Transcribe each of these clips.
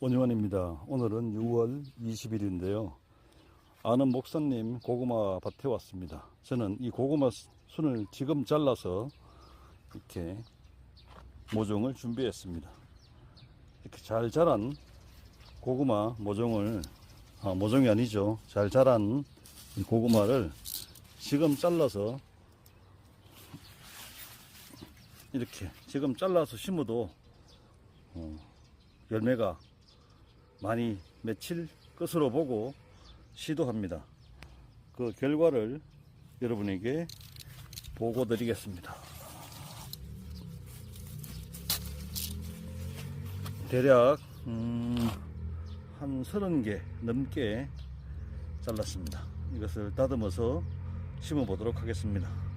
원효원입니다. 오늘은 6월 20일인데요. 아는 목사님 고구마 밭에 왔습니다. 저는 이 고구마 순을 지금 잘라서 이렇게 모종을 준비했습니다. 이렇게 잘 자란 고구마 모종을 아, 모종이 아니죠. 잘 자란 이 고구마를 지금 잘라서 이렇게 지금 잘라서 심어도 어, 열매가 많이 맺힐 것으로 보고 시도합니다. 그 결과를 여러분에게 보고 드리겠습니다. 대략 음, 한 30개 넘게 잘랐습니다. 이것을 다듬어서 심어 보도록 하겠습니다.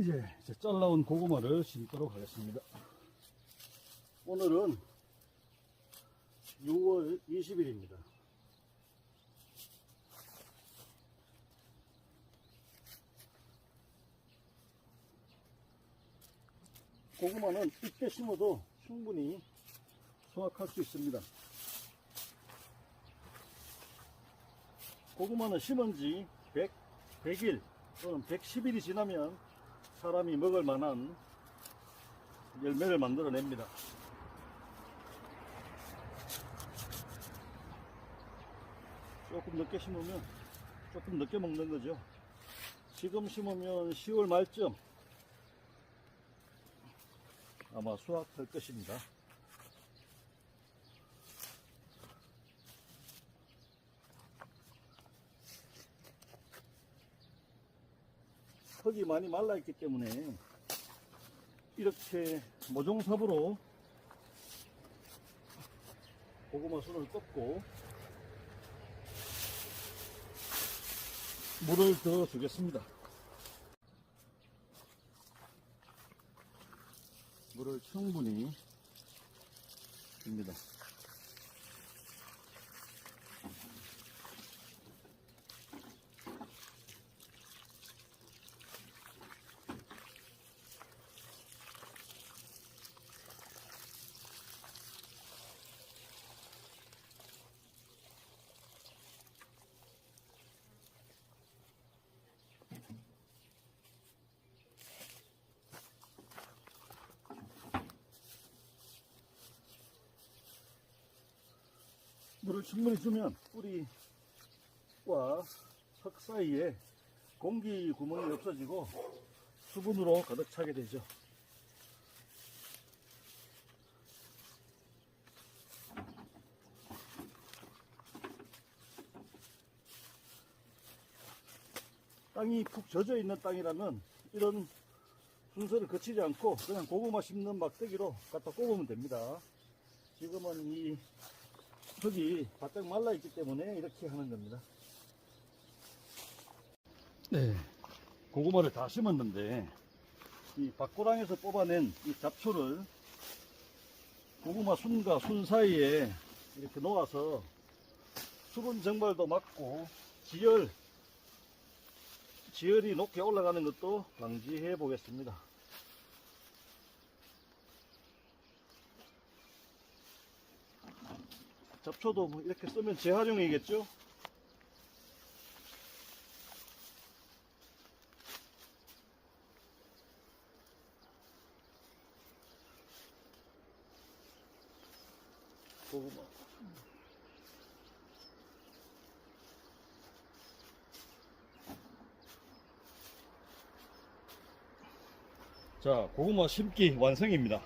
이제, 이제 잘라온 고구마를 심도록 하겠습니다. 오늘은 6월 20일입니다. 고구마는 이때 심어도 충분히 수확할 수 있습니다. 고구마는 심은 지 100, 100일 또는 110일이 지나면 사람이 먹을 만한 열매를 만들어냅니다. 조금 늦게 심으면 조금 늦게 먹는 거죠. 지금 심으면 10월 말쯤 아마 수확할 것입니다. 흙이 많이 말라 있기 때문에 이렇게 모종삽으로 고구마 순을 꺾고 물을 더 주겠습니다. 물을 충분히 줍니다. 물을 충분히 주면 뿌리와 흙 사이에 공기 구멍이 없어지고 수분으로 가득 차게 되죠. 땅이 푹 젖어 있는 땅이라면 이런 순서를 거치지 않고 그냥 고구마 심는 막대기로 갖다 꼽으면 됩니다. 지금은 이 흙이 바짝 말라 있기 때문에 이렇게 하는 겁니다. 네. 고구마를 다 심었는데 이 밭고랑에서 뽑아낸 이 잡초를 고구마 순과 순 사이에 이렇게 놓아서 수분 증발도 막고 지열 지열이 높게 올라가는 것도 방지해 보겠습니다. 잡초도 뭐 이렇게 쓰면 재활용이겠죠? 고구마. 자, 고구마 심기 완성입니다.